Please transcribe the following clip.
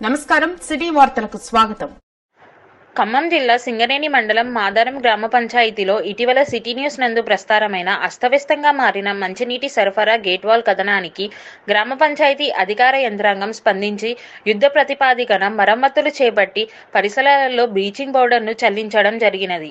నమస్కారం సిటీ వార్తలకు స్వాగతం. ఖమ్మం జిల్లా సింగరేణి మండలం మాదారం గ్రామ పంచాయతీలో ఇటీవల సిటీ న్యూస్ నందు ప్రస్తారమైన అస్తవ్యస్తంగా మారిన మంచినీటి సరఫరా గేట్వాల్ కథనానికి గ్రామ పంచాయతీ అధికార యంత్రాంగం స్పందించి యుద్ధ ప్రతిపాదికన మరమ్మతులు చేపట్టి పరిసరాలలో బ్లీచింగ్ పౌడర్ను చల్లించడం జరిగినది.